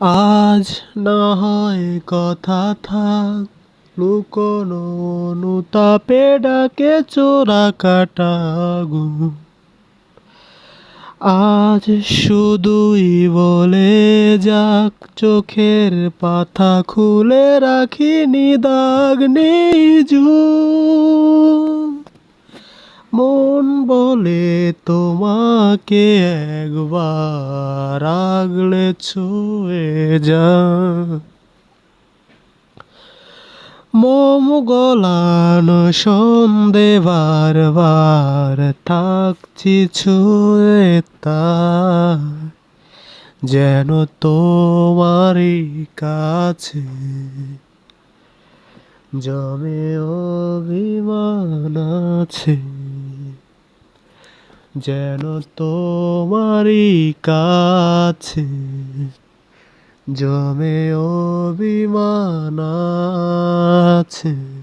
আজ না হয় কথা থাক। লুকোনো অনুতাপে ডাকে চোরা কাটা আজ শুধুই বলে যাক, চোখের পাতা খুলে রাখিনি দাগ নিজুম মন বলে তোমাকে একবার আগলে ছুঁয়ে যা। মোম গলানো সন্ধে বারবার থাকছি ছুঁয়ে তা। যেন তোমারই কাছে জমে অভিমান আছে। যেন তোমারই কাছে জমে অভিমান আছে।